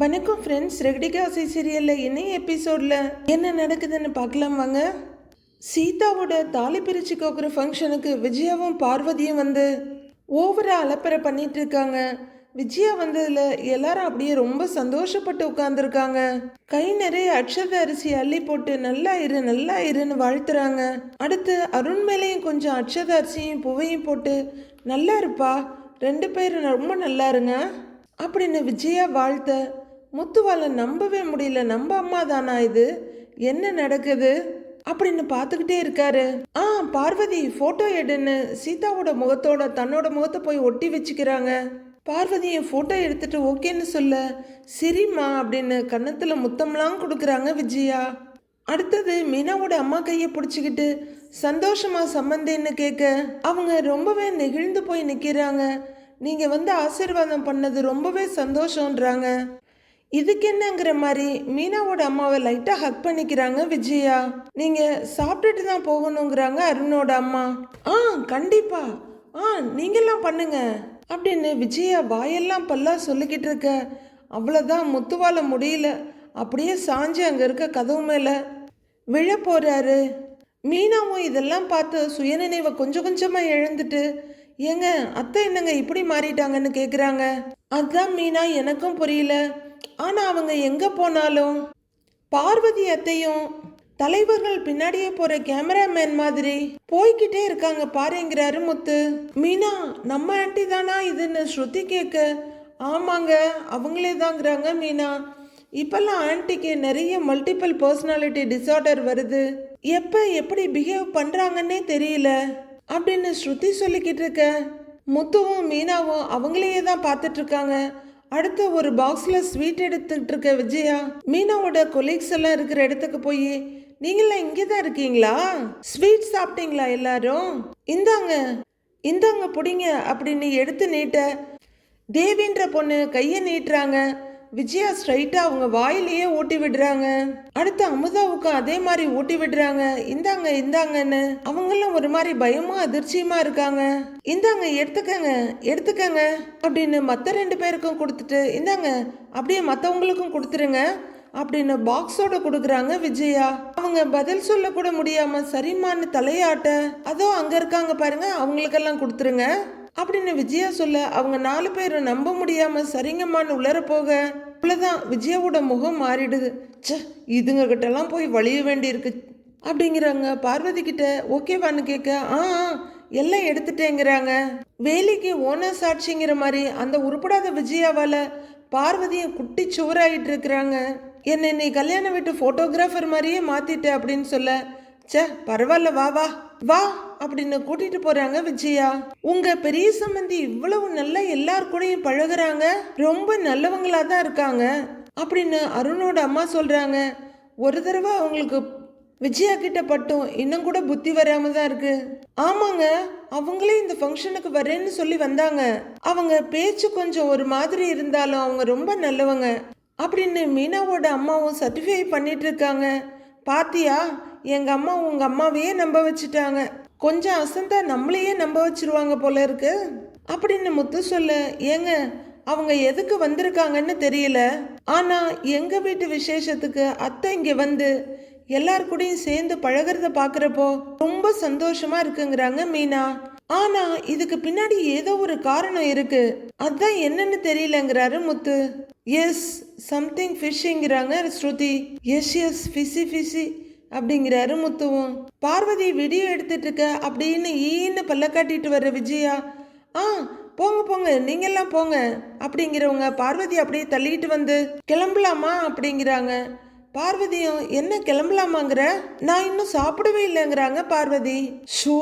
வணக்கம் ஃப்ரெண்ட்ஸ் ரெகடிகாசி சீரியலில் என்ன எபிசோடில் என்ன நடக்குதுன்னு பார்க்கலாம் வாங்க. சீதாவோட தாலி பிரிச்சு கோக்குற ஃபங்க்ஷனுக்கு விஜயாவும் பார்வதியும் வந்து ஓவரா அலப்பறை பண்ணிட்டு இருக்காங்க. விஜயா வந்ததில் எல்லாரும் அப்படியே ரொம்ப சந்தோஷப்பட்டு உட்காந்துருக்காங்க கை நிறைய அக்ஷத அரிசி அள்ளி போட்டு நல்லா இரு நல்லா இருன்னு வாழ்த்துறாங்க. அடுத்து அருண் மேலேயும் கொஞ்சம் அக்ஷத அரிசியும் பூவையும் போட்டு நல்லா இருப்பா ரெண்டு பேரும் ரொம்ப நல்லா இருங்க அப்படின்னு விஜயா வாழ்த்த முத்துவால நம்பவே முடியல நம்ம அம்மா தானா இது? என்ன நடக்குது? அப்படின்னு பார்த்துக்கிட்டே இருக்காரு. ஆ பார்வதி போட்டோ எடுன்னு சீதாவோட முகத்தோட தன்னோட முகத்தை போய் ஒட்டி வச்சுக்கிறாங்க. பார்வதியை ஃபோட்டோ எடுத்துட்டு ஓகேன்னு சொல்ல சிரிம்மா அப்படின்னு கன்னத்தில் முத்தம்லாம் கொடுக்குறாங்க விஜயா. அடுத்தது மீனாவோட அம்மா கையை பிடிச்சிக்கிட்டு சந்தோஷமா சம்மந்தின்னு கேட்க அவங்க ரொம்பவே நெகிழ்ந்து போய் நிற்கிறாங்க நீங்கள் வந்து ஆசீர்வாதம் பண்ணது ரொம்பவே சந்தோஷன்றாங்க இதுக்கு என்னங்கிற மாதிரி மீனாவோட அம்மாவை லைட்டாக ஹக் பண்ணிக்கிறாங்க விஜயா. நீங்க சாப்பிட்டுட்டு தான் போகணுங்கிறாங்க அருணோட அம்மா. ஆ கண்டிப்பா. ஆ நீங்கெல்லாம் பண்ணுங்க. அப்படின்னு விஜயா வாயெல்லாம் பல்லா சொல்லிக்கிட்டு இருக்க. அவ்வளோதான் முத்துவால முடியல. அப்படியே சாஞ்சு அங்கே இருக்க கதவு மேலே விழ போறாரு. மீனாவும் இதெல்லாம் பார்த்து சுயநினைவை கொஞ்சம் கொஞ்சமாக எழுந்துட்டு ஏங்க அத்தை என்னங்க இப்படி மாறிட்டாங்கன்னு கேட்குறாங்க அதுதான் மீனா எனக்கும் புரியல. ஆனால் அவங்க எங்கே போனாலும்? பார்வதி அத்தையும் தலைவர்கள் பின்னாடியே போற கேமராமேன் மாதிரி போய்கிட்டே இருக்காங்க பாருங்கிறாரு முத்து. மீனா நம்ம ஆண்டி தானா இதுன்னு ஸ்ருதி கேட்க ஆமாங்க அவங்களே தாங்கிறாங்க மீனா. இப்பெல்லாம் ஆண்டிக்கு நிறைய மல்டிபிள் பர்சனாலிட்டி டிசார்டர் வருது. எப்போ எப்படி பிஹேவ் பண்ணுறாங்கன்னே தெரியல அப்படின்னு ஸ்ருதி சொல்லிக்கிட்டு இருக்க. முத்துவும் மீனாவும் அவங்களையே தான் பார்த்துட்டு இருக்காங்க. அடுத்து ஒரு பாக்ஸில் ஸ்வீட் எடுத்துக்கிட்டு இருக்க விஜயா மீனாவோட கொலீக்ஸ் எல்லாம் இருக்கிற இடத்துக்கு போய் நீங்களாம் இங்கே தான் இருக்கீங்களா? ஸ்வீட் சாப்பிட்டீங்களா எல்லாரும்? இந்தாங்க இந்தாங்க பிடிங்க அப்படின்னு எடுத்து நீட்ட தேவின்ற பொண்ணு கையை நீட்டுறாங்க. விஜயா ஸ்ட்ரைட்டா அவங்க வாயிலேயே ஓட்டி விடுறாங்க. அடுத்து அமுதாவுக்கு அதே மாதிரி ஓட்டி விடுறாங்க. இந்தாங்க இந்தாங்கன்னு. அவங்களும் ஒரு மாதிரி பயமா அதிர்ச்சியுமா இருக்காங்க. இந்தாங்க எடுத்துக்கங்க எடுத்துக்கங்க அப்படின்னு மற்ற ரெண்டு பேருக்கும் கொடுத்துட்டு இந்தாங்க அப்படியே மற்றவங்களுக்கும் கொடுத்துருங்க அப்படின்னு பாக்ஸோட கொடுக்குறாங்க விஜயா. அவங்க பதில் சொல்ல கூட முடியாம சரிமான்னு தலையாட்ட அதோ அங்க இருக்காங்க பாருங்க அவங்களுக்கெல்லாம் கொடுத்துருங்க. அப்படின்னு விஜயா சொல்ல அவங்க நாலு பேரும் நம்ப முடியாம சரிங்கம்மான்னு உள்ளர போக அவ்வளவுதான். விஜயாவோட முகம் மாறிடுது. ச்சே இதுங்க கிட்டலாம் போய் வழிய வேண்டியிருக்கு. அப்படிங்கிறாங்க. பார்வதி கிட்ட ஓகேவான்னு கேட்க ஆ ஆ, எல்லாம் எடுத்துட்டேங்கிறாங்க. வேலைக்கு ஓனர் சாட்சிங்கிற மாதிரி அந்த உருப்படாத விஜயாவால் பார்வதியும் குட்டி சுவராயிட்டு இருக்கிறாங்க. என்னை நீ கல்யாண வீட்டு ஃபோட்டோகிராஃபர் மாதிரியே மாற்றிட்ட அப்படின்னு சொல்ல ச்சே பரவாயில்ல வா வா. வா அப்படின்னு கூட்டிட்டு போறாங்க விஜயா. உங்க பெரிய சம்பந்தி இவ்வளவு நல்லா எல்லார் கூடயும் பழகுறாங்க. ரொம்ப நல்லவங்களா தான் இருக்காங்க. அப்படின்னு அருணோட அம்மா சொல்றாங்க. ஒரு தடவை அவங்களுக்கு விஜயா கிட்ட பட்டும் இன்னும் கூட புத்தி வராம தான் இருக்கு. ஆமாங்க அவங்களே இந்த ஃபங்க்ஷனுக்கு வரேன்னு சொல்லி வந்தாங்க. அவங்க பேச்சு கொஞ்சம் ஒரு மாதிரி இருந்தாலும் அவங்க ரொம்ப நல்லவங்க. அப்படின்னு மீனாவோட அம்மாவும் சர்டிஃபை பண்ணிட்டு இருக்காங்க. பாத்தியா எங்கள் அம்மா உங்கள் அம்மாவையே நம்ப வச்சுட்டாங்க. கொஞ்சம் அசந்தா நம்மளையே நம்ப வச்சிருவாங்க போல இருக்கு. அப்படின்னு முத்து சொல்ல ஏங்க அவங்க எதுக்கு வந்திருக்காங்கன்னு தெரியல. ஆனால் எங்கள் வீட்டு விசேஷத்துக்கு அத்தை இங்கே வந்து எல்லார் கூடயும் சேர்ந்து பழகுறத பார்க்குறப்போ ரொம்ப சந்தோஷமா இருக்குங்கிறாங்க மீனா. ஆனா இதுக்கு பின்னாடி ஏதோ ஒரு காரணம் இருக்கு. அதுதான் என்னன்னு தெரியலங்கிறாரு Muthu. Yes something ஃபிஷ்ங்கிறாங்க Shruti. Yes yes fishy fishy அப்படிங்கிறாரு முத்துவும் பார்வதி வீடியோ எடுத்துட்டு இருக்க அப்படின்னு ஈன்னு பல்ல காட்டிட்டு வர்ற விஜயா ஆ போங்க போங்க நீங்கெல்லாம் போங்க அப்படிங்கிறவங்க பார்வதி அப்படியே தள்ளிட்டு வந்து கிளம்பலாமா? அப்படிங்கிறாங்க. பார்வதியும் என்ன கிளம்பலாமாங்கிற? நான் இன்னும் சாப்பிடவே இல்லைங்கிறாங்க பார்வதி. ஷோ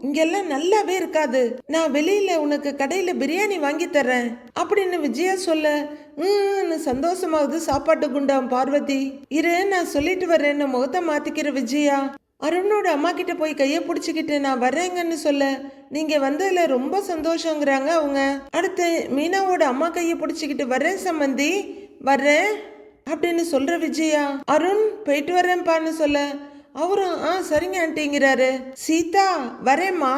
இங்கெல்லாம் நல்லாவே இருக்காது. நான் வெளியில உனக்கு கடையில பிரியாணி வாங்கி தர்றேன். அப்படின்னு விஜயா சொல்ல ம் சந்தோஷமாகுது சாப்பாட்டு குண்டாம் பார்வதி. இரு நான் சொல்லிட்டு வர்றேன்னு முகத்தை மாத்திக்கிற விஜயா. அருணோட அம்மா கிட்ட போய் கையை பிடிச்சிக்கிட்டு நான் வர்றேங்கன்னு சொல்ல நீங்க வந்ததுல ரொம்ப சந்தோஷங்கிறாங்க அவங்க. அடுத்து மீனாவோட அம்மா கையை பிடிச்சிக்கிட்டு வர்றேன் சம்மந்தி வர்றேன். அப்படின்னு சொல்ற விஜயா? அருண் போயிட்டு வரேன்ப்பான்னு சொல்ல. அவரும் ஆ சரிங்க ஆண்டிங்கிறாரு. சீதா வரேம்மா.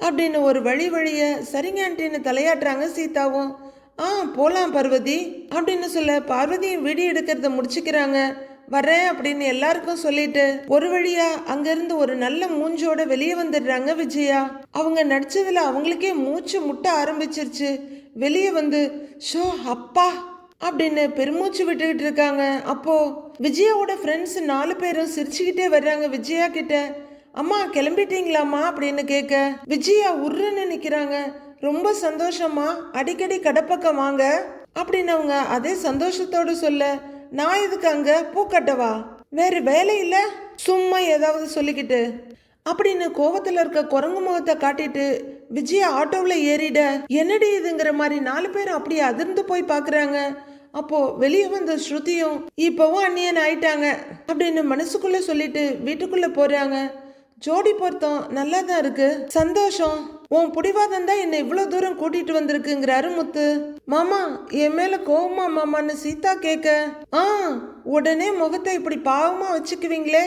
அப்படின்னு ஒரு வழி வழிய சரிங்க ஆண்டின்னு தலையாட்டுறாங்க சீதாவும். ஆ போலாம் பார்வதி. அப்படின்னு சொல்ல பார்வதியும் வீடியோ எடுக்கிறத முடிச்சுக்கிறாங்க. வரேன் அப்படின்னு எல்லாருக்கும் சொல்லிட்டு ஒரு வழியா அங்கிருந்து ஒரு நல்ல மூஞ்சோட வெளியே வந்துடுறாங்க விஜயா. அவங்க நடிச்சதுல அவங்களுக்கே மூச்சு முட்ட ஆரம்பிச்சிருச்சு. வெளியே வந்து ஷோ அப்பா. அப்படின்னு பெருமூச்சு விட்டுக்கிட்டு இருக்காங்க. அப்போது விஜயாவோட ஃப்ரெண்ட்ஸ் நாலு பேரும் சிரிச்சுக்கிட்டே வர்றாங்க விஜயா கிட்ட. அம்மா கிளம்பிட்டீங்களாம்மா? அப்படின்னு கேட்க விஜயா உருன்னு நிற்கிறாங்க ரொம்ப சந்தோஷமா அடிக்கடி கடப்பக்கம் வாங்க. அப்படின்னு அவங்க அதே சந்தோஷத்தோடு சொல்ல நான் எதுக்கு அங்கே? பூ கட்டவா வேலை இல்லை. சும்மா ஏதாவது சொல்லிக்கிட்டு. அப்படின்னு கோவத்தில் இருக்க குரங்கு முகத்தை காட்டிட்டு விஜயா ஆட்டோவில் ஏறிட என்னடி இதுங்கிற மாதிரி நாலு பேரும் அப்படியே அதிர்ந்து போய் பார்க்குறாங்க அப்போ வெளியே வந்த ஸ்ருதியும் இப்போவும் அந்நியன் ஆயிட்டாங்க அப்படின்னு மனசுக்குள்ள சொல்லிட்டு வீட்டுக்குள்ள போறாங்க. ஜோடி பொருத்தம் நல்லா தான் இருக்கு. சந்தோஷம். உன் புடிவாதம் தான் என்னை இவ்வளோ தூரம் கூட்டிட்டு வந்திருக்குங்கிறாரு முத்து மாமா என் மேல கோவமா மாமான்னு சீதா கேட்க ஆ உடனே முகத்தை இப்படி பாவமா வச்சுக்குவீங்களே.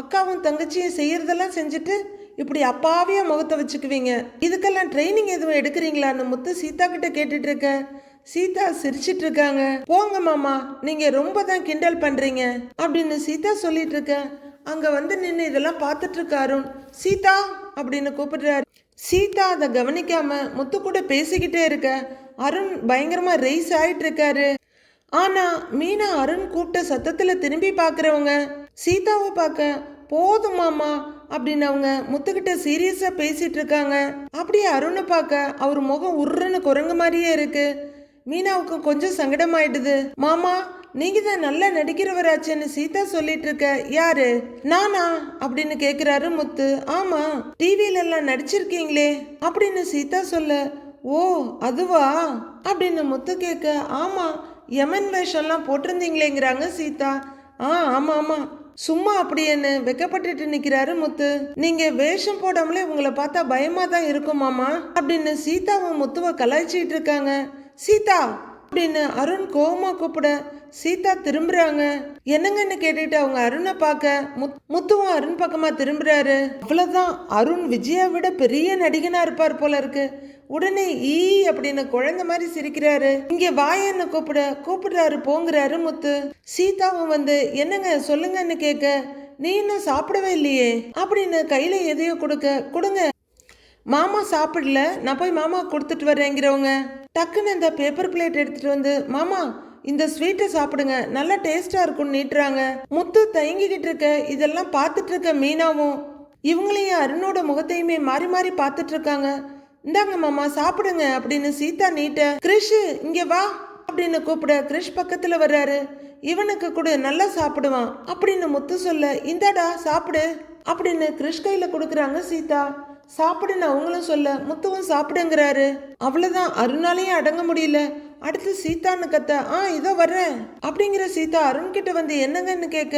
அக்காவும் தங்கச்சியும் செய்யறதெல்லாம் செஞ்சுட்டு இப்படி அப்பாவியா முகத்தை வச்சுக்குவீங்க. இதுக்கெல்லாம் ட்ரைனிங் எதுவும் எடுக்கிறீங்களான்னு முத்து சீதா கிட்ட கேட்டுட்டு இருக்க. சீதா சிரிச்சிட்டு இருக்காங்க போங்க மாமா நீங்க ரொம்ப தான் கிண்டல் பண்றீங்க அப்படின்னு சீதா சொல்லிட்டு இருக்க அங்க வந்து நின்று இதெல்லாம் பார்த்துட்டு இருக்க அருண். சீதா அப்படின்னு கூப்பிடுறாரு. சீதா அதை கவனிக்காம முத்து கூட பேசிக்கிட்டே இருக்க. அருண் பயங்கரமா ரைஸ் ஆயிட்டு இருக்காரு ஆனா மீனா அருண் கூப்பிட்ட சத்தத்துல திரும்பி பாக்குறவங்க சீதாவை பார்க்க போதும் மாமா அப்படின்னு அவங்க முத்துக்கிட்ட சீரியஸா பேசிட்டு இருக்காங்க அப்படியே அருணை பார்க்க அவர் முகம் உருன்னு குரங்கு மாதிரியே இருக்கு. மீனாவுக்கு கொஞ்சம் சங்கடமாயிடுது. மாமா நீங்க தான் நல்லா நடிக்கிறவராச்சேன்னு சீதா சொல்லிட்டு இருக்க யாரு? நானா? அப்படின்னு கேக்குறாரு முத்து. ஆமா டிவில எல்லாம் நடிச்சிருக்கீங்களே. அப்படின்னு சீதா சொல்ல ஓ அதுவா? அப்படின்னு முத்து கேட்க ஆமா யமன் வேஷம்லாம் போட்டிருந்தீங்களேங்கிறாங்க சீதா. ஆ ஆமா ஆமா. சும்மா அப்படின்னு வெக்கப்பட்டுட்டு நிக்கிறாரு முத்து. நீங்க வேஷம் போடாமலே உங்களை பார்த்தா பயமா தான் இருக்கும் மாமா. அப்படின்னு சீதாவும் முத்துவை கலாய்ச்சிட்டு இருக்காங்க. சீதா அப்படின்னு அருண் கோபமாக கூப்பிட சீதா திரும்புறாங்க. என்னங்கன்னு கேட்டுட்டு அவங்க அருணை பார்க்க முத்- முத்துவும் அருண் பக்கமா திரும்புறாரு. அவ்வளவுதான். அருண் விஜயா விட பெரிய நடிகனா இருப்பார் போல இருக்கு. உடனே ஈ அப்படின்னு குழந்தை மாதிரி சிரிக்கிறாரு. இங்க வாயன்னு கூப்பிட கூப்பிடுறாரு போங்கிறாரு முத்து. சீதாவும் வந்து என்னங்க சொல்லுங்கன்னு கேட்க நீ இன்னும் சாப்பிடவே இல்லையே? அப்படின்னு கையில எதையோ கொடுக்க கொடுங்க. மாமா சாப்பிடல. நான் போய் மாமா கொடுத்துட்டு வரேங்கிறவங்க. டக்குன்னு அந்த பேப்பர் பிளேட் எடுத்துட்டு வந்து மாமா இந்த ஸ்வீட்டை சாப்பிடுங்க. நல்லா டேஸ்டா இருக்கும்னு நீட்டுறாங்க. முத்து தயங்கிக்கிட்டு இருக்க இதெல்லாம் பார்த்துட்டு இருக்க மீனாவும். இவங்களையும் அருணோட முகத்தையுமே மாறி மாறி பார்த்துட்டு இருக்காங்க. இந்தாங்க மாமா சாப்பிடுங்க அப்படின்னு சீதா நீட்ட கிரிஷ் இங்க வா அப்படின்னு கூப்பிட கிரிஷ் பக்கத்துல வர்றாரு. இவனுக்கு கூட நல்லா சாப்பிடுவான் அப்படின்னு முத்து சொல்ல இந்தாடா சாப்பிடு அப்படின்னு கிரிஷ் கையில கொடுக்குறாங்க சீதா. சாப்பிடுன்னு அவங்களும் சொல்ல முத்துவும் சாப்பிடுங்கிறாரு. அவ்வளோதான் அருணாலையும் அடங்க முடியல. அடுத்து சீதான்னு கத்த ஆ இதோ வர்றேன். அப்படிங்கிற சீதா அருண் கிட்ட வந்து என்னங்கன்னு கேட்க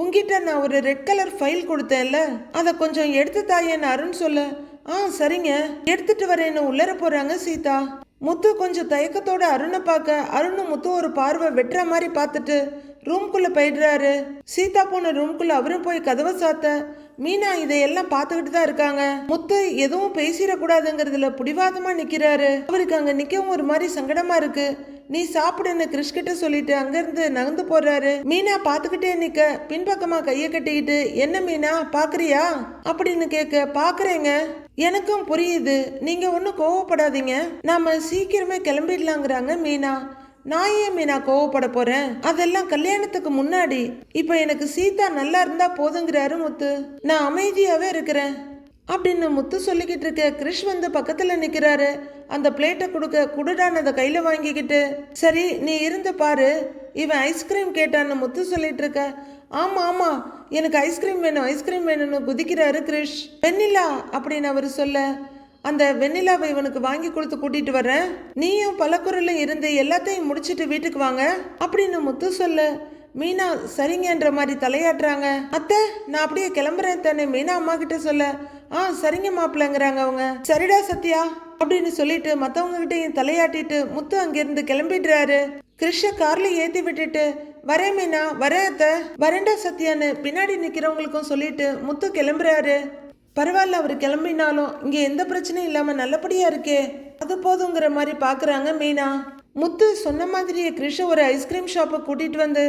உங்ககிட்ட நான் ஒரு ரெட் கலர் ஃபைல் கொடுத்தேன்ல. அதை கொஞ்சம் எடுத்து தாயேன்னு அருண் சொல்ல ஆ சரிங்க. எடுத்துட்டு வரேன்னு உள்ளர போறாங்க சீதா. முத்து கொஞ்சம் தயக்கத்தோட அருணை பார்க்க அருணும் முத்து ஒரு பார்வை வெட்டுற மாதிரி பார்த்துட்டு ரூம்குள்ள போயிடுறாரு. சீதா போன ரூம்குள்ள அவரும் போய் கதவை சாத்த மீனா இதையெல்லாம் பார்த்துக்கிட்டு தான் இருக்காங்க. முத்து எதுவும் பேசிடக்கூடாதுங்கிறதுல பிடிவாதமா நிக்கிறாரு. அவருக்கு அங்க நிக்கவும் ஒரு மாதிரி சங்கடமா இருக்கு. நீ சாப்பிடுன்னு கிறிஷ் கிட்ட சொல்லிட்டு அங்கிருந்து நகர்ந்து போறாரு. மீனா பாத்துக்கிட்டே நிக்க பின்பக்கமா கைய கட்டிக்கிட்டு என்ன மீனா பாக்குறியா அப்படின்னு கேட்க பாக்குறேங்க எனக்கும் புரியுது. நீங்க ஒன்றும் கோவப்படாதீங்க. நாம சீக்கிரமே கிளம்பிடலாங்கிறாங்க மீனா. நான் ஏன் மீனா கோவப்பட போறேன்? அதெல்லாம் கல்யாணத்துக்கு முன்னாடி. இப்ப எனக்கு சீதா நல்லா இருந்தா போதுங்கிறாரு முத்து. நான் அமைதியாவே இருக்கிறேன். அப்படின்னு முத்து சொல்லிக்கிட்டு இருக்க கிரிஷ் வந்து பக்கத்துல நிக்கிறாரு. அந்த பிளேட்டை கொடுக்க குடுடானதை அதை கையில வாங்கிக்கிட்டு சரி நீ இருந்து பாரு. இவன் ஐஸ்கிரீம் கேட்டான்னு முத்து சொல்லிட்டு இருக்க. ஆமா ஆமா. எனக்கு ஐஸ்கிரீம் வேணும் ஐஸ்கிரீம் வேணும்னு குதிக்கிறாரு கிரிஷ். வெண்ணிலா அப்படின்னு அவர் சொல்ல அந்த வெண்ணிலாவை இவனுக்கு வாங்கி கொடுத்து கூட்டிட்டு வரேன் நீயும் பலக்குரல்ல இருந்து எல்லாத்தையும் முடிச்சிட்டு வீட்டுக்கு வாங்க. அப்படின்னு முத்து சொல்லு மீனா சரிங்கன்ற மாதிரி தலையாட்டுறாங்க. அத்தை நான் அப்படியே கிளம்புறேன் தானே மீனா அம்மா கிட்ட சொல்ல. ஆ சரிங்க மாப்பிள்ளைங்கிறாங்க அவங்க. சரிடா சத்யா அப்படின்னு சொல்லிட்டு மத்தவங்க கிட்டையும் தலையாட்டிட்டு முத்து அங்கிருந்து கிளம்பிடுறாரு. கிருஷ்ண கார்ல ஏத்தி விட்டுட்டு வரேன் மீனா வரேன் அத்தை வரேண்டா சத்யான்னு பின்னாடி நிக்கிறவங்களுக்கும் சொல்லிட்டு முத்து கிளம்புறாரு. பரவாயில்ல அவர் கிளம்பினாலும் இங்கே எந்த பிரச்சனையும் இல்லாமல் நல்லபடியாக இருக்கே. அது போதுங்கிற மாதிரி பார்க்குறாங்க மீனா. முத்து சொன்ன மாதிரியே கிருஷ ஒரு ஐஸ்கிரீம் ஷாப்பை கூட்டிகிட்டு வந்து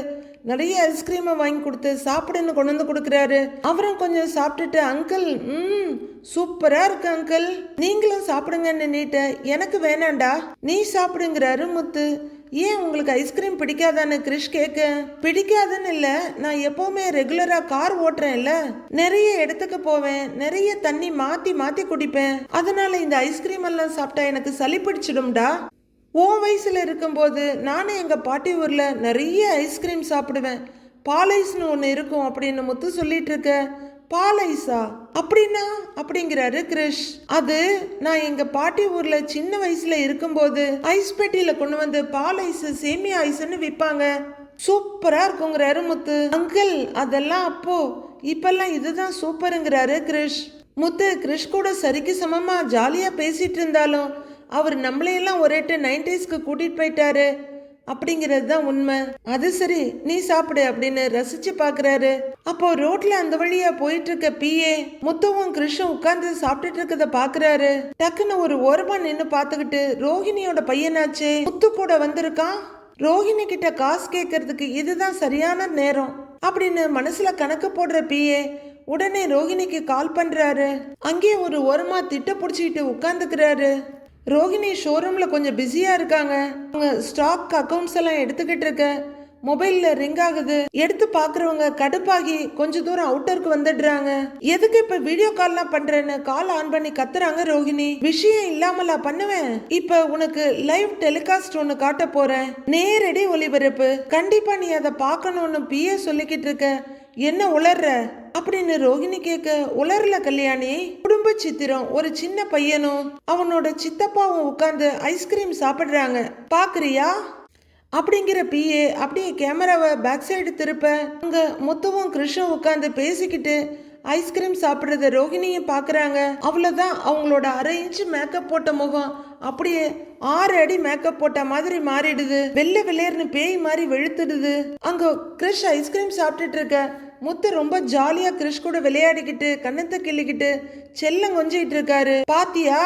நிறைய ஐஸ்கிரீமை வாங்கி கொடுத்து சாப்பிடுன்னு கொண்டு வந்து கொடுக்குறாரு. அவரும் கொஞ்சம் சாப்பிட்டுட்டு அங்கிள் ம் சூப்பராக இருக்கு அங்கிள். நீங்களும் சாப்பிடுங்கன்னு நீட்ட எனக்கு வேணாண்டா. நீ சாப்பிடுங்கிறாரு முத்து. ஏன் உங்களுக்கு ஐஸ்கிரீம் பிடிக்காதான்னு கிரிஷ் கேட்க பிடிக்காதுன்னு இல்ல நான் எப்பவுமே ரெகுலரா கார் ஓட்டுறேன்ல. நிறைய இடத்துக்கு போவேன் நிறைய தண்ணி மாத்தி மாத்தி குடிப்பேன். அதனால இந்த ஐஸ்கிரீம் எல்லாம் சாப்பிட்டா எனக்கு சளி பிடிச்சிடும்டா. ஓ வயசுல இருக்கும்போது நானும் எங்க பாட்டி ஊர்ல நிறைய ஐஸ்கிரீம் சாப்பிடுவேன். பாலைஸ்னு ஒன்று இருக்கும் அப்படின்னு முத்து சொல்லிட்டு இருக்க. பாலைஸா அப்படின்னா? அப்படிங்கிறாரு கிரிஷ். அது நான் எங்க பாட்டி ஊர்ல சின்ன வயசுல இருக்கும்போது ஐஸ் பெட்டியில கொண்டு வந்து பால் ஐஸ் சேமியா விற்பாங்க சூப்பரா இருக்குங்கிறாரு முத்து. அங்கிள் அதெல்லாம் அப்போ. இப்பெல்லாம் இதுதான் சூப்பருங்கிறாரு கிரிஷ். முத்து கிரிஷ் கூட சரிக்கு சமமா ஜாலியா பேசிட்டு இருந்தாலும் அவர் நம்மளையெல்லாம் ஒரேட்டு நைன்டிஸ்க்கு கூட்டிட்டு போயிட்டாரு. அப்படிங்கிறது தான் உண்மை. அது சரி நீ சாப்பிடு அப்படின்னு ரசிச்சு பாக்குறாரு. அப்போ ரோட்ல அந்த வழியா போயிட்டு இருக்க பிஏ முத்துவும் கிருஷ்ணம் உட்கார்ந்து சாப்பிட்டுட்டு இருக்கத பாக்குறாரு. டக்குன்னு ஒரு ஓரமா நின்னு பாத்துக்கிட்டு ரோஹிணியோட பையனாச்சே முத்து கூட வந்திருக்கான்? ரோஹிணி கிட்ட காசு கேட்கறதுக்கு இதுதான் சரியான நேரம் அப்படின்னு மனசுல கணக்கு போடுற பிஏ உடனே ரோஹிணிக்கு கால் பண்றாரு. அங்கேயே ஒரு ஓரமா திட்ட பிடிச்சிக்கிட்டு உட்காந்துக்கிறாரு ரோஹிணி ஷோரூமில் கொஞ்சம் பிஸியாக இருக்காங்க. அவங்க ஸ்டாக் அக்கௌண்ட்ஸ் எல்லாம் எடுத்துக்கிட்டு இருக்க. மொபைலில் ரிங் ஆகுது. எடுத்து பார்க்குறவங்க கடுப்பாகி கொஞ்ச தூரம் அவுட்டருக்கு வந்துடுறாங்க. எதுக்கு இப்போ வீடியோ கால்லாம் பண்ணுறேன்னு கால் ஆன் பண்ணி கத்துறாங்க ரோஹிணி விஷயம் இல்லாமலா பண்ணுவேன். இப்போ உனக்கு லைவ் டெலிகாஸ்ட் ஒன்று காட்ட போகிறேன் நேரடி ஒளிபரப்பு. கண்டிப்பாக நீ அதை பார்க்கணும்னு பிஏ சொல்லிக்கிட்டு இருக்க. என்ன உளர்ற? அப்படின்னு ரோகிணி கேட்க உலர்ல கல்யாணி குடும்ப சித்திரம் ஒரு சின்ன பையனும் அவனோட சித்தப்பாவும் உட்கார்ந்து ஐஸ்கிரீம் சாப்பிடுறாங்க. பாக்குறியா? அப்படிங்கிற பிஏ அப்படியே கேமராவை பேக் சைடு திருப்ப அங்க முத்துவும் கிருஷ்ணும் உட்காந்து பேசிக்கிட்டு ஐஸ்கிரீம் சாப்பிட்றத ரோகிணியும் பார்க்குறாங்க அவ்வளோதான் அவங்களோட அரை இன்ச்சு மேக்கப் போட்ட முகம் அப்படியே ஆறு அடி மேக்கப் போட்ட மாதிரி மாறிடுது. வெள்ளை வெள்ளையர்னு பேய் மாதிரி வெளுத்துடுது. அங்க கிறிஷ் ஐஸ்கிரீம் சாப்பிட்டுட்டு இருக்க முத்து ரொம்ப ஜாலியா கிறிஷ் கூட விளையாடிக்கிட்டு கண்ணத்தை கிள்ளிக்கிட்டு செல்லம் கொஞ்சிட்டு இருக்காரு. பாத்தியா?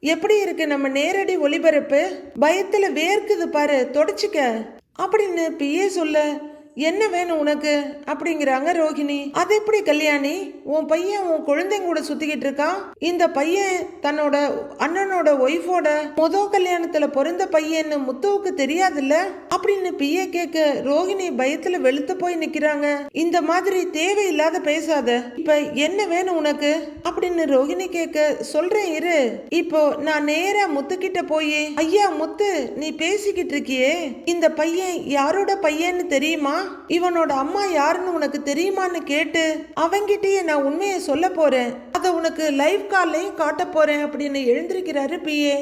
எப்படி இருக்கு நம்ம நேரடி ஒளிபரப்பு? பயத்துல வேர்க்குது பாரு தொடச்சிக்க. அப்படின்னு பிஏ சொல்ல என்ன வேணும் உனக்கு? அப்படிங்கிறாங்க ரோகிணி அது எப்படி கல்யாணி? உன் பையன் உன் குழந்தைங்க கூட சுத்திக்கிட்டு இருக்கான்? இந்த பையன் தன்னோட அண்ணனோட ஒய்ஃபோட முத கல்யாணத்துல பிறந்த பையன்னு முத்துவுக்கு தெரியாதுல்ல? அப்படின்னு பிஏ கேட்க ரோகிணி பயத்துல வெளுத்து போய் நிக்கிறாங்க. இந்த மாதிரி தேவையில்லாத பேசாத. இப்ப என்ன வேணும் உனக்கு? அப்படின்னு ரோகிணி கேட்க சொல்றேன் இரு. இப்போ நான் நேரா முத்துக்கிட்ட போய் ஐயா முத்து நீ பேசிக்கிட்டு இருக்கியே. இந்த பையன் யாரோட பையன்னு தெரியுமா? இவனோட அம்மா யாருன்னு உனக்கு தெரியுமான்னு கேட்டு அவங்கிட்டயே நான் உண்மையை சொல்ல போறேன். அதை உனக்கு லைவ் கால்லையும் காட்ட போறேன் அப்படின்னு எழுந்திருக்கிறாரு பிஏ.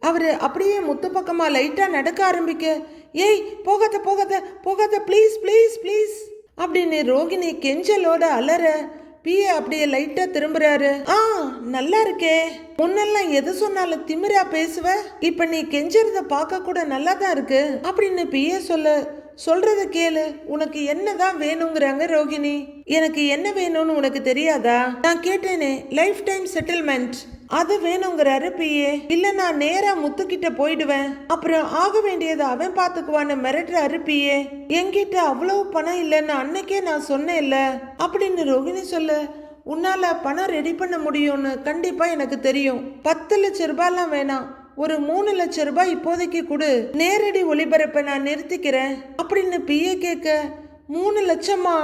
அவரு அப்படியே முத்து பக்கமா லைட்டா நடக்க ஆரம்பிக்க ஏய் போகாத போகாத போகாத ப்ளீஸ் ப்ளீஸ் ப்ளீஸ் அப்படின்னு ரோகிணி கெஞ்சலோட அலற பிஏ அப்படியே லைட்டா திரும்புறாரு. ஆ நல்லா இருக்கே. முன்னெல்லாம் எது சொன்னாலும் திமிரா பேசுவ? இப்ப நீ கெஞ்சறத பார்க்க கூட நல்லா தான் இருக்கு. அப்படின்னு பிஏ சொல்ல சொல்றத கேளு. உனக்கு என்னதான் வேணுங்கிறாங்க ரோகிணி. எனக்கு என்ன வேணும்னு உனக்கு தெரியாதா? நான் கேட்டேனே லைஃப் டைம் செட்டில்மெண்ட் அது வேணுங்கிறாரு பிஏ இல்ல நான் நேரா முத்துக்கிட்ட போயிடுவேன். அப்புறம் ஆக வேண்டியதை அவன் பாத்துக்குவான்னு மிரட்டுறாரு பிஏ என்கிட்ட அவ்வளவு பணம் இல்லைன்னு அன்னைக்கே நான் சொன்னேன்ல. அப்படின்னு ரோகிணி சொல்லு உன்னால பணம் ரெடி பண்ண முடியும்னு கண்டிப்பா எனக்கு தெரியும். பத்து லட்ச ரூபாய்லாம் வேணாம். ஒரு மூணு லட்ச ரூபாய் இப்போதைக்கு கொடு. நேரடி ஒளிபரப்பை நான் நிறுத்திக்கிறேன். அப்படின்னு பிஏ கேட்க மூணு லட்சமா?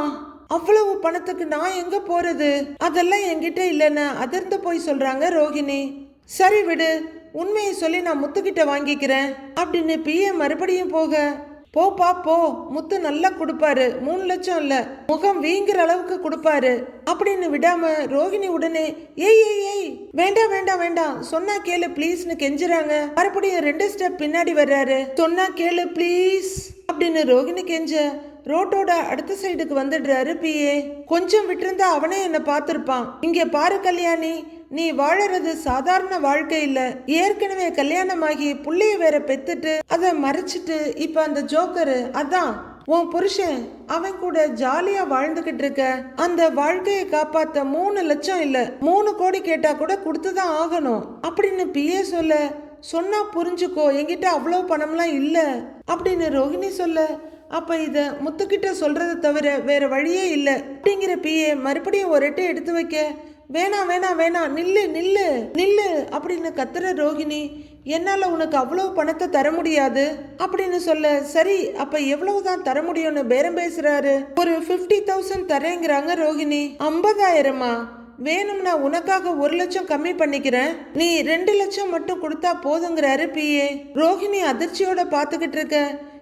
அவ்வளவு பணத்துக்கு நான் எங்க போறது? அதெல்லாம் என்கிட்ட இல்லைன்னு அதிர்ந்து போய் சொல்றாங்க ரோகிணி. சரி விடு உண்மையை சொல்லி நான் முத்துக்கிட்ட வாங்கிக்கிறேன் அப்படின்னு பிஏ மறுபடியும் போக போப்பா போ முத்து நல்லா கொடுப்பாரு. மூணு லட்சம் இல்ல. முகம் வீங்குற அளவுக்கு கொடுப்பாரு. அப்படின்னு விடாம ரோகிணி உடனே ஏய் ஏய் ஏய். வேண்டாம் வேண்டாம் வேண்டாம். சொன்னா கேளு ப்ளீஸ்னு கெஞ்சுறாங்க. மறுபடியும் ரெண்டு ஸ்டெப் பின்னாடி வர்றாரு. சொன்னா கேளு ப்ளீஸ் அப்படின்னு ரோஹிணி கெஞ்ச ரோட்டோட அடுத்த சைடுக்கு வந்துடுறாரு பிஏ கொஞ்சம் விட்டுருந்தா அவனே என்ன பார்த்துருப்பான். இங்கே பாரு கல்யாணி. நீ வாழறது சாதாரண வாழ்க்கை இல்லை. ஏற்கனவே கல்யாணமாகி புள்ளைய வேற பெத்துட்டு அதை மறைச்சிட்டு இப்ப அந்த ஜோக்கரு அதான் உன் புருஷன் அவன் கூட ஜாலியா வாழ்ந்துகிட்டு இருக்க. அந்த வாழ்க்கையை காப்பாத்த மூணு லட்சம் இல்ல. மூணு கோடி கேட்டா கூட கொடுத்துதான் ஆகணும். அப்படின்னு பிஏ சொல்ல சொன்னா புரிஞ்சுக்கோ என்கிட்ட அவ்வளோ பணம்லாம் இல்லை. அப்படின்னு ரோஹிணி சொல்ல அப்ப இத முத்துக்கிட்ட சொல்றதை தவிர வேற வழியே இல்லை. அப்படிங்கிற பிஏ மறுபடியும் ஒரு எட்டை எடுத்து வைக்க வேணாம் வேணாம் வேணாம் நில்லு நில்லு நில்லு அப்படின்னு கத்துற ரோகிணி என்னால் உனக்கு அவ்வளோ பணத்தை தர முடியாது அப்படின்னு சொல்ல சரி அப்போ எவ்வளவு தான் தர முடியும்னு பேரம் பேசுகிறாரு ஒரு ஃபிஃப்டி தௌசண்ட் தரேங்கிறாங்க ரோகிணி. ஐம்பதாயிரமா? வேணும்னா உனக்காக ஒரு லட்சம் கம்மி பண்ணிக்கிறேன். நீ ரெண்டு லட்சம் மட்டும் கொடுத்தா போதுங்கிறாரு பிஏ ரோஹிணி அதிர்ச்சியோட பார்த்துக்கிட்டு இருக்க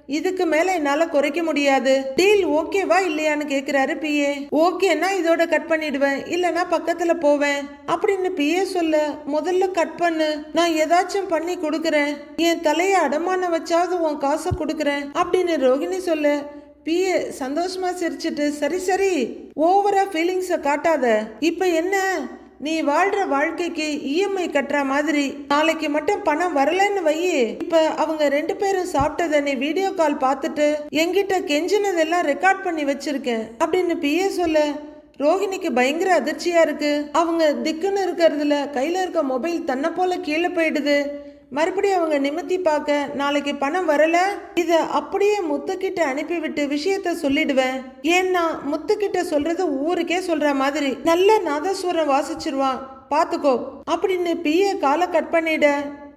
இதுக்கு மேல என்னால குறைக்க முடியாது. டீல் ஓகேவா இல்லையான்னு கேக்குறாரு பிஏ ஓகேன்னா இதோட கட் பண்ணிடுவேன். இல்லனா பக்கத்துல போவேன். அப்படின்னு பிஏ சொல்ல முதல்ல கட் பண்ணு. நான் ஏதாச்சும் பண்ணி கொடுக்கறேன். என் தலைய அடமான வச்சாவது உன் காசை கொடுக்கறேன். அப்படின்னு ரோகிணி சொல்ல பிஏ சந்தோஷமா சிரிச்சிட்டு சரி சரி. ஓவரா ஃபீலிங்ஸை காட்டாத. இப்போ என்ன? நீ வாழ்ற வாழ்க்கைக்கு இஎம்ஐ கட்டுற மாதிரி நாளைக்கு மட்டும் பணம் வரலன்னு வையி இப்ப அவங்க ரெண்டு பேரும் சாப்பிட்டதை நீ வீடியோ கால் பார்த்துட்டு என்கிட்ட கெஞ்சினதெல்லாம் ரெக்கார்ட் பண்ணி வச்சிருக்கேன் அப்படின்னு பிஏ சொல்ல. ரோஹிணிக்கு பயங்கர அதிர்ச்சியா இருக்கு. அவங்க திக்குன்னு இருக்கிறதுல கையில இருக்க மொபைல் தன்னை போல கீழே போயிடுது. மறுபடியும் அவங்க நிமித்தி பார்க்க நாளைக்கு பணம் வரல? இதை அப்படியே முத்துக்கிட்ட அனுப்பிவிட்டு விஷயத்த சொல்லிடுவேன் ஏன்னா முத்துக்கிட்ட சொல்றது ஊருக்கே சொல்ற மாதிரி நல்ல நாதஸ்வரம் வாசிச்சிருவான். பாத்துக்கோ. அப்படின்னு பிஏ காலை கட் பண்ணிட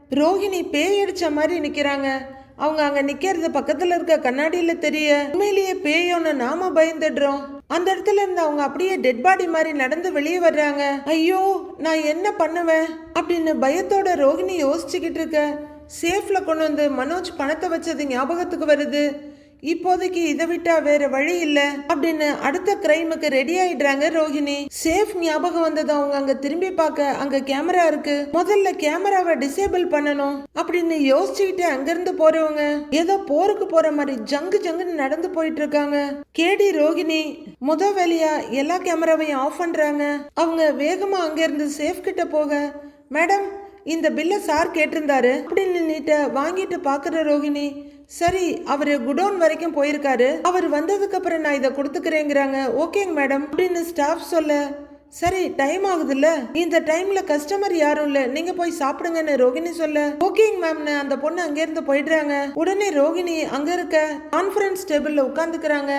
ரோஹிணி பேய் அடிச்ச மாதிரி நிக்கிறாங்க. அவங்க அங்க நிக்கிறது பக்கத்துல இருக்க கண்ணாடியில தெரிய உண்மையிலேயே பேயோன்னு நாம பயந்துடுறோம். அந்த இடத்துல இருந்து அவங்க அப்படியே டெட் பாடி மாதிரி நடந்து வெளியே வர்றாங்க. ஐயோ நான் என்ன பண்ணுவேன்? அப்படின்னு பயத்தோட ரோகிணி யோசிச்சுக்கிட்டு இருக்க. சேஃப்ல கொண்டு வந்து மனோஜ் பணத்தை வச்சது ஞாபகத்துக்கு வருது. இப்போதைக்கு இதை விட்டா வேற வழி இல்ல. அப்படின்னு அடுத்த கிரைமுக்கு ரெடி ஆயிடுறாங்க ரோஹிணி. சேஃப் ஞாபகம் வந்தது அவங்க அங்க திரும்பி பார்க்க அங்க கேமரா இருக்கு. முதல்ல கேமராவை டிசேபிள் பண்ணணும் அப்படின்னு யோசிச்சுக்கிட்டு அங்கிருந்து போறவங்க. ஏதோ போருக்கு போற மாதிரி ஜங்கு ஜங்குன்னு நடந்து போயிட்டு இருக்காங்க கேடி ரோஹிணி முத வேலையா எல்லா கேமராவையும் ஆஃப் பண்றாங்க. அவங்க வேகமா அங்கிருந்து சேஃப் கிட்ட போக மேடம் இந்த பில்லை சார் கேட்டிருந்தாரு அப்படின்னு நீட்ட வாங்கிட்டு பாக்குற ரோஹிணி. சரி அவரு குடோன் வரைக்கும் போயிருக்காரு. அவர் வந்ததுக்கு அப்புறம் நான் இதை கொடுத்துக்கிறேங்கிறாங்க. ஓகேங்க மேடம். அப்படின்னு ஸ்டாஃப் சொல்ல சரி டைம் ஆகுதுல்ல. இந்த டைம்ல கஸ்டமர் யாரும் இல்ல. நீங்க போய் சாப்பிடுங்கன்னு ரோகிணி சொல்ல ஓகேங்க மேம்னு அந்த பொண்ணு அங்கிருந்து போயிடுறாங்க. உடனே ரோகிணி அங்க இருக்க கான்ஃபரன்ஸ் டேபிள்ல உட்காந்துக்கிறாங்க.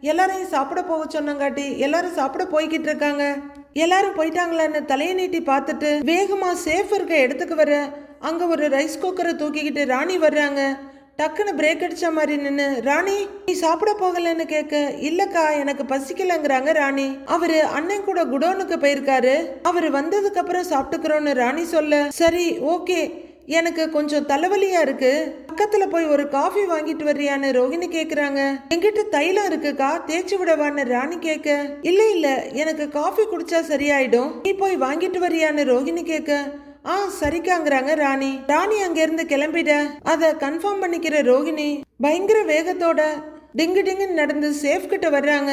எல்லாரையும் சாப்பிட போக சொன்னங்காட்டி எல்லாரும் சாப்பிட போய்கிட்டு இருக்காங்க. எல்லாரும் போயிட்டாங்களான்னு தலையை நீட்டி பார்த்துட்டு வேகமா சேஃப் இருக்க இடத்துக்கு வர அங்க ஒரு ரைஸ் குக்கரை தூக்கிக்கிட்டு ராணி வர்றாங்க. டக்குன்னு பிரேக் அடித்த மாதிரி நின்று ராணி நீ சாப்பிட போகலன்னு கேட்க இல்லக்கா எனக்கு பசிக்கலங்கிறாங்க ராணி. அவரு அண்ணன் கூட குடோனுக்கு போயிருக்காரு. அவர் வந்ததுக்கு அப்புறம் சாப்பிட்டுக்கிறோன்னு ராணி சொல்ல சரி ஓகே. எனக்கு கொஞ்சம் தலைவலியா இருக்கு. பக்கத்துல போய் ஒரு காஃபி வாங்கிட்டு வர்றியான்னு ரோகிணி கேக்குறாங்க. என்கிட்ட தைலம் இருக்குக்கா தேய்ச்சி விடவான்னு ராணி கேட்க இல்ல இல்ல. எனக்கு காஃபி குடிச்சா சரியாயிடும். நீ போய் வாங்கிட்டு வர்றியான்னு ரோகிணி கேட்க ஆ சரிக்காங்கிறாங்க ராணி. ராணி அங்கிருந்து கிளம்பிட. அத கன்ஃபார்ம் பண்ணிக்கிற ரோகிணி பயங்கர வேகத்தோட டிங்கு டிங்குன்னு நடந்து சேஃப் கிட்ட வர்றாங்க.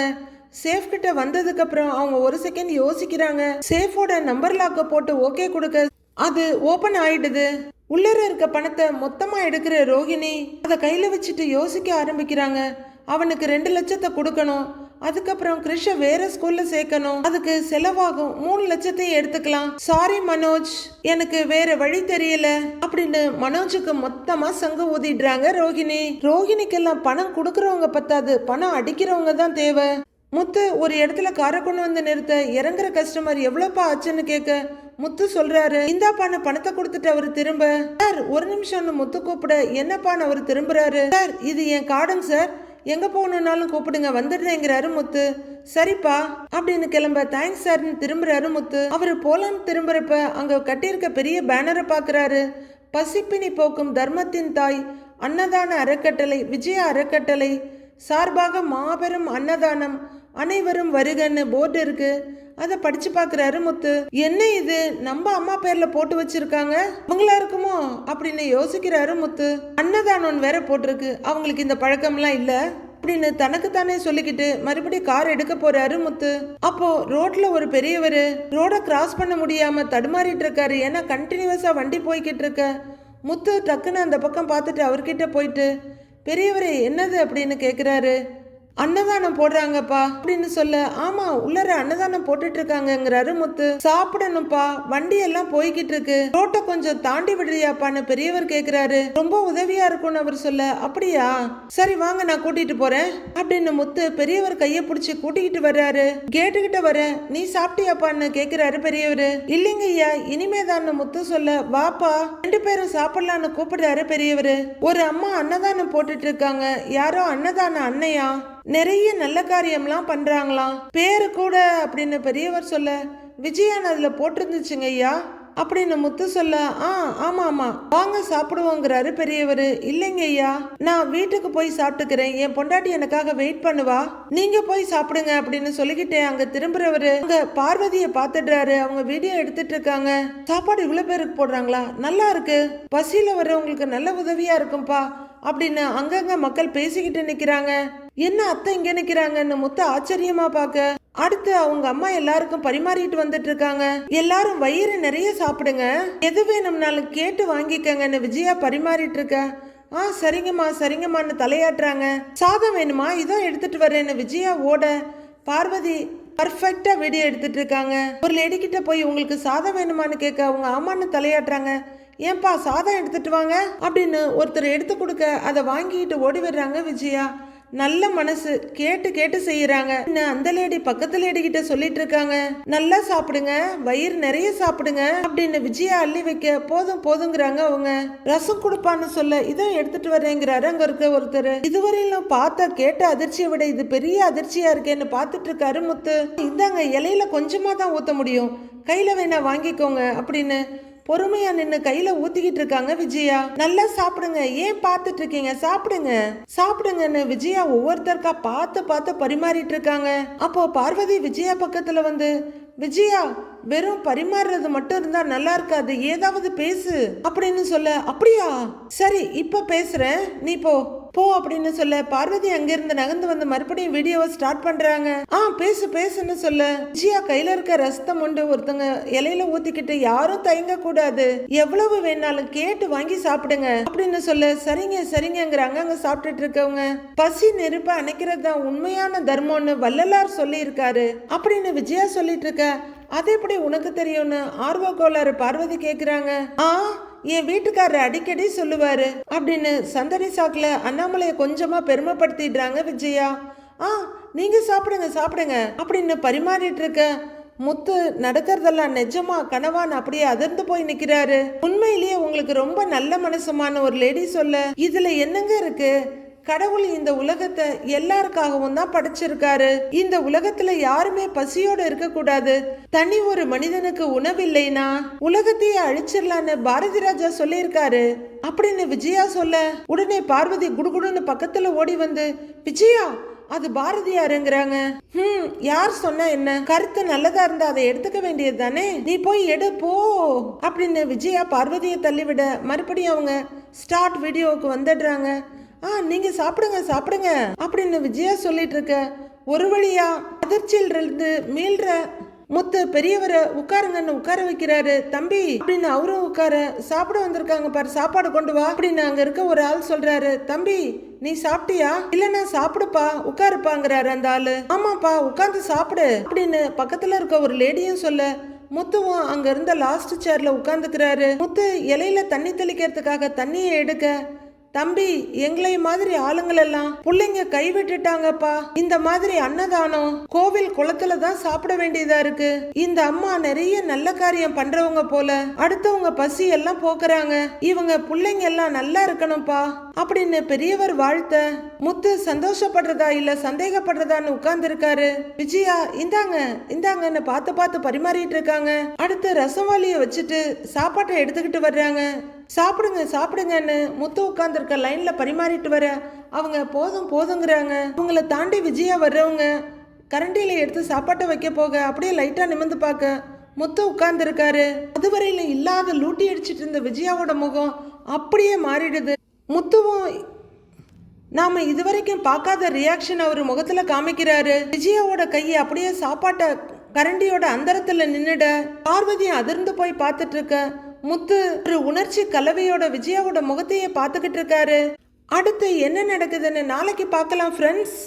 சேஃப் கிட்ட வந்ததுக்கு அப்புறம் அவங்க ஒரு செகண்ட் யோசிக்கிறாங்க. சேஃபோட நம்பர் லாக்க போட்டு ஓகே கொடுக்க அது ஓபன் ஆயிடுது. உள்ளர இருக்க பணத்தை மொத்தமா எடுக்கிற ரோகிணி அதை கையில வச்சுட்டு யோசிக்க ஆரம்பிக்கிறாங்க. அவனுக்கு ரெண்டு லட்சத்தை கொடுக்கணும். அதுக்கப்புறம் கிருஷ வேற ஸ்கூல்ல சேர்க்கணும். அதுக்கு செலவாகும். மூணு லட்சத்தையும் எடுத்துக்கலாம். சாரி மனோஜ். எனக்கு வேற வழி தெரியல. அப்படின்னு மனோஜுக்கு மொத்தமா சங்கு ஊதிடுறாங்க ரோகிணி. ரோகிணிக்கெல்லாம் பணம் கொடுக்கறவங்க பத்தாது. பணம் அடிக்கிறவங்க தான் தேவை. முத்து ஒரு இடத்துல காரை கொண்டு வந்து நிறுத்த. இறங்குற கஸ்டமர் எவ்வளோப்பா ஆச்சுன்னு கேட்க முத்து சொல்றாரு இந்தாப்பான பணத்தை கொடுத்துட்டு அவர் திரும்ப. சார் ஒரு நிமிஷம்னு முத்து கூப்பிட. என்னப்பான்னு அவர் திரும்புறாரு? சார் இது என் கார்டுங்க சார். எங்கே போகணுன்னாலும் கூப்பிடுங்க வந்துடுறேங்கிறாரு முத்து. சரிப்பா அப்படின்னு கிளம்ப தேங்க்ஸ் சார்னு திரும்புறாரு முத்து. அவர் போலாம் திரும்புறப்ப அங்கே கட்டியிருக்க பெரிய பேனரை பார்க்குறாரு பசிப்பினி போக்கும் தர்மத்தின் தாய் அன்னதான அறக்கட்டளை விஜய அறக்கட்டளை. சார்பாக மாபெரும் அன்னதானம். அனைவரும் வருகன்னு போர்டு இருக்குது அதை படிச்சு பாக்குறாரு முத்து. என்ன இது? நம்ம அம்மா பேர்ல போட்டு வச்சிருக்காங்க? அவங்களா இருக்குமோ? அப்படின்னு யோசிக்கிறாரு முத்து. அன்னதானம் வேற போட்டிருக்கு. அவங்களுக்கு இந்த பழக்கம்லாம் இல்ல. அப்படின்னு தனக்கு தானே சொல்லிக்கிட்டு மறுபடியும் கார் எடுக்க போறாரு முத்து. அப்போ ரோட்ல ஒரு பெரியவர் ரோட கிராஸ் பண்ண முடியாம தடுமாறிட்டு இருக்காரு. ஏன்னா கண்டினியூஸா வண்டி போய்கிட்டு இருக்க. முத்து டக்குன்னு அந்த பக்கம் பார்த்துட்டு அவர்கிட்ட போயிட்டு பெரியவரே என்னது? அப்படின்னு கேட்குறாரு அன்னதானம் போடுறாங்கப்பா அப்படின்னு சொல்ல ஆமா உள்ளர அன்னதானம் போட்டுட்டு இருக்காங்கங்கிறாரு முத்து. சாப்பிடணும்ப்பா வண்டி எல்லாம் போய்கிட்டு இருக்கு ரோட்டை கொஞ்சம் தாண்டி விடுறியாப்பான்னு பெரியவர் கேக்குறாரு. ரொம்ப உதவியா இருக்கும்னு அவர் சொல்ல அப்படியா? சரி வாங்க நான் கூட்டிட்டு போறேன். அப்படின்னு முத்து பெரியவர் கைய பிடிச்சி கூட்டிக்கிட்டு வர்றாரு. கேட்டுக்கிட்ட வர நீ சாப்பிட்டியாப்பான்னு கேக்குறாரு பெரியவர். இல்லைங்க ஐயா இனிமேதான் முத்து சொல்ல வாப்பா ரெண்டு பேரும் சாப்பிடலான்னு கூப்பிடுறாரு பெரியவர். ஒரு அம்மா அன்னதானம் போட்டுட்டு இருக்காங்க யாரோ அன்னதான அன்னையா? நிறைய நல்ல காரியம்லாம் பண்றாங்களாம். பேரு கூட அப்படின்னு பெரியவர் சொல்ல விஜயான் அதுல போட்டிருந்துச்சுங்க ஐயா. அப்படின்னு முத்து சொல்ல ஆ ஆமா ஆமா வாங்க சாப்பிடுவோங்கிறாரு பெரியவர். இல்லைங்க ஐயா நான் வீட்டுக்கு போய் சாப்பிட்டுக்கிறேன். என் பொண்டாட்டி எனக்காக வெயிட் பண்ணுவா. நீங்க போய் சாப்பிடுங்க அப்படின்னு சொல்லிக்கிட்டே அங்க திரும்புறவரு அங்க பார்வதியை பாத்துடுறாரு அவங்க வீடியோ எடுத்துட்டு இருக்காங்க. சாப்பாடு இவ்வளவு பேருக்கு போடுறாங்களா? நல்லா இருக்கு. பசியில வர்றவங்களுக்கு நல்ல உதவியா இருக்கும்பா. அப்படின்னு அங்கங்க மக்கள் பேசிக்கிட்டு நிக்கிறாங்க. என்ன அத்தை இங்க நிக்கிறாங்கன்னு முத்த ஆச்சரியமா பார்க்க. அடுத்து அவங்க அம்மா எல்லாருக்கும் பரிமாறிட்டு வந்துட்டு இருக்காங்க. எல்லாரும் வயிறு நிறைய சாப்பிடுங்க. எது வேணும்னாலும் கேட்டு வாங்கிக்கங்கன்னு விஜயா பரிமாறிட்டு இருக்க. ஆ சரிங்கம்மா சரிங்கம்மான்னு தலையாட்டுறாங்க. சாதம் வேணுமா? இதோ எடுத்துட்டு வரேன்னு விஜயா ஓட பார்வதி பர்ஃபெக்டா வீடியோ எடுத்துட்டு இருக்காங்க. ஒரு லேடி கிட்ட போய் உங்களுக்கு சாதம் வேணுமான்னு கேட்க. அவங்க ஆமான்னு தலையாட்டுறாங்க. ஏன்பா சாதம் எடுத்துட்டு வாங்க? அப்படின்னு ஒருத்தர் எடுத்து கொடுக்க அதை வாங்கிட்டு ஓடி வர்றாங்க விஜயா. நல்ல மனசு கேட்டு கேட்டு செய்யறாங்க. இன்னும் அந்த லேடி பக்கத்து லேடி கிட்ட சொல்லிட்டு இருக்காங்க? நல்லா சாப்பிடுங்க வயிறு நிறைய சாப்பிடுங்க அப்படின்னு விஜயா அள்ளி வைக்க போதும் போதுங்கிறாங்க அவங்க. ரசம் கொடுப்பான்னு சொல்ல இதை எடுத்துட்டு வரேங்கிறாரு அங்க இருக்க ஒருத்தர். இதுவரையிலும் பார்த்த கேட்ட அதிர்ச்சியை விட இது பெரிய அதிர்ச்சியா இருக்கேன்னு பார்த்துட்டு இருக்காரு முத்து. இந்தாங்க இலையில கொஞ்சமா தான் ஊத்த முடியும். கையில வேணா வாங்கிக்கோங்க அப்படின்னு பொறுமையா நின்னு கையில ஊத்திக்கிட்டு இருக்காங்க விஜயா. நல்லா சாப்பிடுங்க. ஏன் பார்த்துட்டு இருக்கீங்க? சாப்பிடுங்க. சாப்பிடுங்கன்னு விஜயா ஒவ்வொருத்தருக்கா பார்த்து பார்த்து பரிமாறிட்டு இருக்காங்க. அப்போ பார்வதி விஜயா பக்கத்துல வந்து விஜயா வெறும் பரிமாறுறது மட்டும் இருந்தா நல்லா இருக்காது. ஏதாவது பேசு அப்படின்னு சொல்ல அப்படியா? சரி இப்ப பேசுறேன். நீ போ. போ அப்படின்னு சொல்ல பார்வதி அங்கிருந்து நகர்ந்து வந்து மறுபடியும் வீடியோவை ஸ்டார்ட் பண்றாங்க. ஆ பேசு பேசுன்னு சொல்ல. விஜயா கையில இருக்க ரசத்தம் உண்டு. ஒருத்தங்க இலையில ஊத்திக்கிட்டு யாரும் தயங்க கூடாது எவ்வளவு வேணாலும் கேட்டு வாங்கி சாப்பிடுங்க அப்படின்னு சொல்ல சரிங்க சரிங்கங்கிறாங்க அங்க சாப்பிட்டுட்டு இருக்கவங்க. பசி நெருப்ப அணைக்கிறது தான் உண்மையான தர்மம்னு வள்ளலார் சொல்லி இருக்காரு அப்படின்னு விஜயா சொல்லிட்டு இருக்க. அது எப்படி உனக்கு தெரியும்னு ஆர்வ கோளாறு பார்வதி கேட்குறாங்க ஆ என் வீட்டுக்காரர் அடிக்கடி சொல்லுவாரு. அப்படின்னு சந்தடி சாக்கில் அண்ணாமலையை கொஞ்சமாக பெருமைப்படுத்திடுறாங்க விஜயா. ஆ நீங்கள் சாப்பிடுங்க சாப்பிடுங்க அப்படின்னு பரிமாறிட்டு இருக்க முத்து நடக்கிறதெல்லாம் நிஜமா கனவான் அப்படியே அதிர்ந்து போய் நிக்கிறாரு. உண்மையிலேயே உங்களுக்கு ரொம்ப நல்ல மனசுமான ஒரு லேடி சொல்ல இதுல என்னங்க இருக்கு? கடவுள் இந்த உலகத்தை எல்லாருக்காகவும் தான் படைச்சிருக்காரு. இந்த உலகத்துல யாருமே பசியோட இருக்க கூடாது தனி ஒரு மனிதனுக்கு உணவில்லைனா உலகத்தையே அழிச்சிடலான்னு பாரதி ராஜா சொல்லியிருக்காரு. அப்படின்னு விஜயா சொல்ல உடனே பார்வதி குடுகுடுன்னு பக்கத்துல ஓடி வந்து விஜயா அது பாரதியாருங்கிறாங்க ஹம் யார் சொன்னா என்ன? கருத்து நல்லதா இருந்தா அதை எடுத்துக்க வேண்டியது தானே? நீ போய் எடு போ. அப்படின்னு விஜயா பார்வதியை தள்ளிவிட மறுபடியும் அவங்க ஸ்டார்ட் வீடியோவுக்கு வந்துடுறாங்க. ஆ நீங்க சாப்பிடுங்க சாப்பிடுங்க அப்படின்னு விஜயா சொல்லிட்டு இருக்க ஒரு வழியா அதிர்ச்சியில் இருந்து மீள்ற முத்து பெரியவரை உட்காருங்கன்னு உட்கார வைக்கிறாரு. தம்பி அப்படின்னு அவரும் உட்கார சாப்பிட வந்திருக்காங்க பாரு சாப்பாடு கொண்டு வா அப்படின்னு அங்க இருக்க ஒரு ஆள் சொல்றாரு. தம்பி நீ சாப்பிட்டியா? இல்லனா சாப்பிடுப்பா உட்காருப்பாங்கிறாரு அந்த ஆளு. ஆமாப்பா உட்காந்து சாப்பிடு அப்படின்னு பக்கத்துல இருக்க ஒரு லேடியும் சொல்ல முத்துவும் அங்க இருந்த லாஸ்ட் சேர்ல உட்காந்துக்கிறாரு முத்து இலையில தண்ணி தெளிக்கிறதுக்காக தண்ணியை எடுக்க தம்பி எங்களை மாதிரி ஆளுங்களெல்லாம் பிள்ளைங்க கைவிட்டுட்டாங்கப்பா. இந்த மாதிரி அன்னதானம் கோவில் குளத்துல தான் சாப்பிட வேண்டியதா இருக்கு. இந்த அம்மா நிறைய நல்ல காரியம் பண்றவங்க போல அடுத்தவங்க பசி எல்லாம் போக்குறாங்க. இவங்க பிள்ளைங்க எல்லாம் நல்லா இருக்கணும்ப்பா அப்படின்னு பெரியவர் வாழ்த்த முத்து சந்தோஷப்படுறதா இல்ல சந்தேகப்படுறதான்னு உட்கார்ந்து இருக்காரு விஜயா இந்தாங்க இந்தாங்கன்னு பார்த்து பார்த்து பரிமாறிட்டு இருக்காங்க. அடுத்து ரசவாளிய வச்சுட்டு சாப்பாட்டை எடுத்துக்கிட்டு வர்றாங்க. சாப்பிடுங்க சாப்பிடுங்கன்னு முத்து உட்காந்துருக்க லைன்ல பரிமாறிட்டு வர அவங்க போதும் போதுங்கிறாங்க. அவங்கள தாண்டி விஜயா வர்றவங்க கரண்டியில் எடுத்து சாப்பாட்டை வைக்க போக அப்படியே லைட்டாக நிமிந்து பார்க்க முத்து உட்கார்ந்துருக்காரு. அதுவரையில இல்லாத லூட்டி அடிச்சிட்டு இருந்த விஜயாவோட முகம் அப்படியே மாறிடுது. முத்துவும் நாம் இதுவரைக்கும் பார்க்காத ரியாக்ஷன் அவர் முகத்தில் காமிக்கிறாரு. விஜயாவோட கையை அப்படியே சாப்பாட்டை கரண்டியோட அந்தரத்தில் நின்றுட பார்வதி அதிர்ந்து போய் பார்த்துட்டு இருக்க முத்து ஒரு உணர்ச்சி கலவையோட விஜயாவோட முகத்தையே பார்த்துக்கிட்டு இருக்காரு. அடுத்து என்ன நடக்குதுன்னு நாளைக்கு பார்க்கலாம் ஃப்ரெண்ட்ஸ்